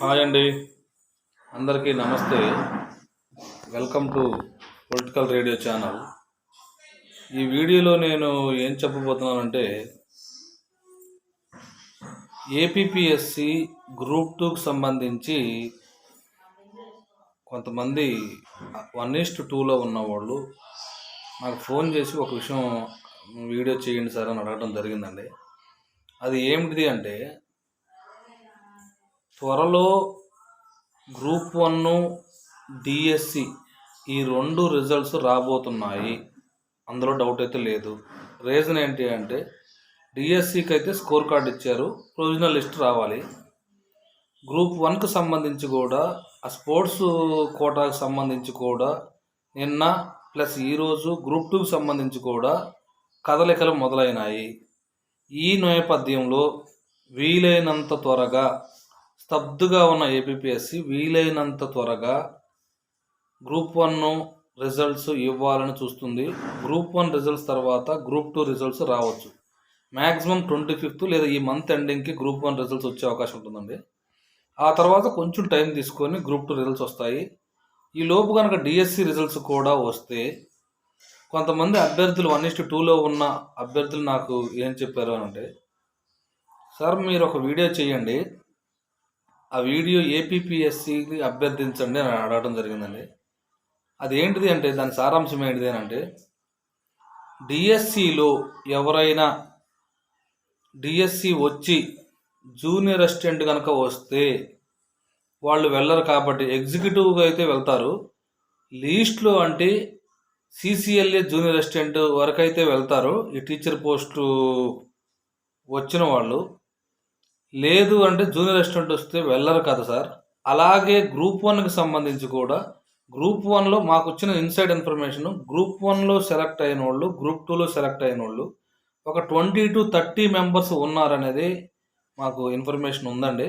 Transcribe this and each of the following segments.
Hi అండి. అందరికీ నమస్తే. Welcome to political radio channel. ఈ వీడియోలో నేను ఏం చెప్పబోతున్నానంటే ఏపీపీఎస్సి గ్రూప్ టూకి సంబంధించి కొంతమంది వన్ ఈస్ట్ టూలో ఉన్నవాళ్ళు నాకు ఫోన్ చేసి ఒక విషయం వీడియో చేయండి సార్ అని అడగడం జరిగిందండి. అది ఏమిటిది అంటే త్వరలో గ్రూప్ వన్ డిఎస్సి ఈ రెండు రిజల్ట్స్ రాబోతున్నాయి. అందులో డౌట్ అయితే లేదు. రీజన్ ఏంటి అంటే డిఎస్సికి అయితే స్కోర్ కార్డ్ ఇచ్చారు. ప్రొవిజనల్ లిస్ట్ రావాలి. గ్రూప్ వన్కి సంబంధించి కూడా ఆ స్పోర్ట్స్ కోటాకు సంబంధించి కూడా నిన్న ప్లస్ ఈరోజు గ్రూప్ టూకి సంబంధించి కూడా కదలికలు మొదలైనాయి. ఈ నేపథ్యంలో వీలైనంత త్వరగా స్తబ్దుగా ఉన్న ఏపీఎస్సి వీలైనంత త్వరగా గ్రూప్ వన్ రిజల్ట్స్ ఇవ్వాలని చూస్తుంది. గ్రూప్ వన్ రిజల్ట్స్ తర్వాత గ్రూప్ టూ రిజల్ట్స్ రావచ్చు. మ్యాక్సిమం ట్వంటీ ఫిఫ్త్ లేదా ఈ మంత్ ఎండింగ్కి గ్రూప్ వన్ రిజల్ట్స్ వచ్చే అవకాశం ఉంటుందండి. ఆ తర్వాత కొంచెం టైం తీసుకొని గ్రూప్ టూ రిజల్ట్స్ వస్తాయి. ఈ లోపు కనుక డిఎస్సి రిజల్ట్స్ కూడా వస్తే కొంతమంది అభ్యర్థులు వన్ ఇస్ట్ టూలో ఉన్న అభ్యర్థులు నాకు ఏం చెప్పారు అని అంటే సార్ మీరు ఒక వీడియో చేయండి. ఆ వీడియో ఏపీఎస్సికి అభ్యర్థించండి అని అడగడం జరిగిందండి. అది ఏంటిది అంటే దాని సారాంశం ఏంటిది అని అంటే డిఎస్సిలో ఎవరైనా డిఎస్సి వచ్చి జూనియర్ అసిస్టెంట్ కనుక వస్తే వాళ్ళు వెళ్ళరు కాబట్టి ఎగ్జిక్యూటివ్గా అయితే వెళ్తారు. లీస్ట్లో అంటే సిసిఎల్ఏ జూనియర్ అసిస్టెంట్ వరకు అయితే వెళ్తారు. ఈ టీచర్ పోస్టు వచ్చిన వాళ్ళు. లేదు అంటే జూనియర్ అసిస్టెంట్ వస్తే వెళ్ళరు కదా సార్. అలాగే గ్రూప్ వన్కి సంబంధించి కూడా గ్రూప్ వన్లో మాకు వచ్చిన ఇన్సైడ్ ఇన్ఫర్మేషన్ గ్రూప్ వన్లో సెలెక్ట్ అయిన వాళ్ళు గ్రూప్ టూలో సెలెక్ట్ అయిన వాళ్ళు ఒక ట్వంటీ టు థర్టీ మెంబర్స్ ఉన్నారనేది మాకు ఇన్ఫర్మేషన్ ఉందండి.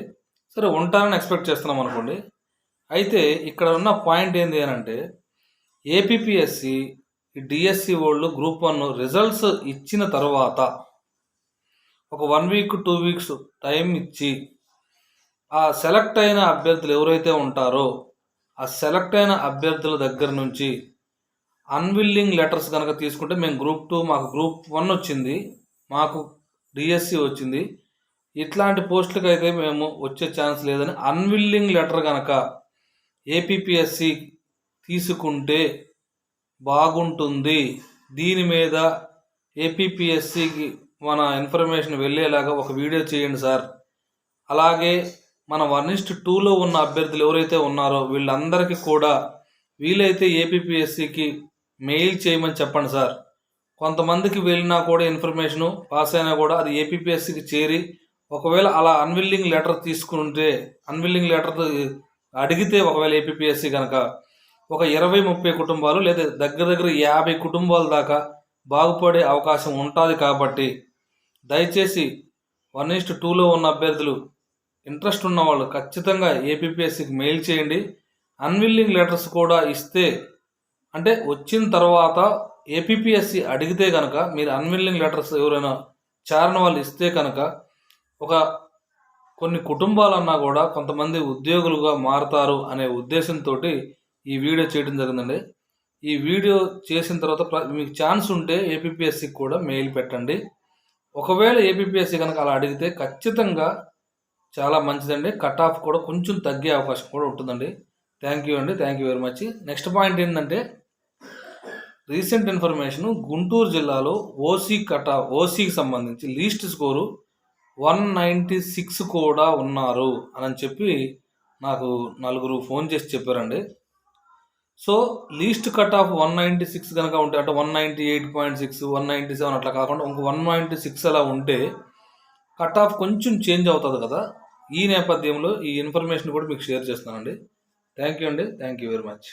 సరే ఉంటారని ఎక్స్పెక్ట్ చేస్తున్నాం అనుకోండి. అయితే ఇక్కడ ఉన్న పాయింట్ ఏంటి అని అంటే ఏపీఎస్సి డిఎస్సి వాళ్ళు గ్రూప్ వన్ రిజల్ట్స్ ఇచ్చిన తర్వాత ఒక one week two weeks time ఇచ్చి ఆ సెలెక్ట్ అయిన అభ్యర్థులు ఎవరైతే ఉంటారో ఆ సెలెక్ట్ అయిన అభ్యర్థుల దగ్గర నుంచి అన్విల్లింగ్ లెటర్స్ కనుక తీసుకుంటే మేము గ్రూప్ టూ మాకు గ్రూప్ వన్ వచ్చింది మాకు డిఎస్సి వచ్చింది. ఇట్లాంటి పోస్టులకు అయితే మేము వచ్చే ఛాన్స్ లేదని అన్విల్లింగ్ లెటర్ కనుక ఏపీపీఎస్సి తీసుకుంటే బాగుంటుంది. దీని మీద ఏపీపీఎస్సికి మన ఇన్ఫర్మేషన్ వెళ్ళేలాగా ఒక వీడియో చేయండి సార్. అలాగే మన వన్ ఇస్ట్ టూలో ఉన్న అభ్యర్థులు ఎవరైతే ఉన్నారో వీళ్ళందరికీ కూడా వీలైతే ఏపీపీఎస్సికి మెయిల్ చేయమని చెప్పండి సార్. కొంతమందికి వెళ్ళినా కూడా ఇన్ఫర్మేషను పాస్ అయినా కూడా అది ఏపీపీఎస్సికి చేరి ఒకవేళ అలా అన్విల్లింగ్ లెటర్ తీసుకుంటే అన్విల్లింగ్ లెటర్ అడిగితే ఒకవేళ ఏపీపీఎస్సి కనుక ఒక ఇరవై ముప్పై కుటుంబాలు లేదా దగ్గర దగ్గర యాభై కుటుంబాల దాకా బాగుపడే అవకాశం ఉంటుంది కాబట్టి దయచేసి వన్ ఈస్ట్ టూలో ఉన్న అభ్యర్థులు ఇంట్రెస్ట్ ఉన్నవాళ్ళు ఖచ్చితంగా ఏపీపీఎస్సికి మెయిల్ చేయండి. అన్విల్లింగ్ లెటర్స్ కూడా ఇస్తే అంటే వచ్చిన తర్వాత ఏపీపీఎస్సి అడిగితే కనుక మీరు అన్విల్లింగ్ లెటర్స్ ఎవరైనా చారణ వాళ్ళు ఇస్తే కనుక ఒక కొన్ని కుటుంబాలన్నా కూడా కొంతమంది ఉద్యోగులుగా మారుతారు అనే ఉద్దేశంతో ఈ వీడియో చేయడం జరిగిందండి. ఈ వీడియో చేసిన తర్వాత మీకు ఛాన్స్ ఉంటే ఏపీఎస్సికి కూడా మెయిల్ పెట్టండి. ఒకవేళ ఏపీఎస్సీ కనుక అలా అడిగితే ఖచ్చితంగా చాలా మంచిదండి. కట్ ఆఫ్ కూడా కొంచెం తగ్గే అవకాశం కూడా ఉంటుందండి. థ్యాంక్ యూ అండి. Thank you very much next point ఏంటంటే రీసెంట్ ఇన్ఫర్మేషన్ గుంటూరు జిల్లాలో ఓసీ కట్ ఆఫ్ ఓసీకి సంబంధించి least score one ninety six కూడా ఉన్నారు. అని చెప్పి నాకు నలుగురు ఫోన్ చేసి చెప్పారండి. So least cut off one ninety six కనుక ఉంటే అంటే one ninety eight point six one ninety seven అట్లా కాకుండా ఇంకో వన్ నైంటీ సిక్స్ అలా ఉంటే కట్ ఆఫ్ కొంచెం చేంజ్ అవుతుంది కదా. ఈ నేపథ్యంలో ఈ ఇన్ఫర్మేషన్ కూడా మీకు షేర్ చేస్తానండి థ్యాంక్ యూ అండి. Thank you very much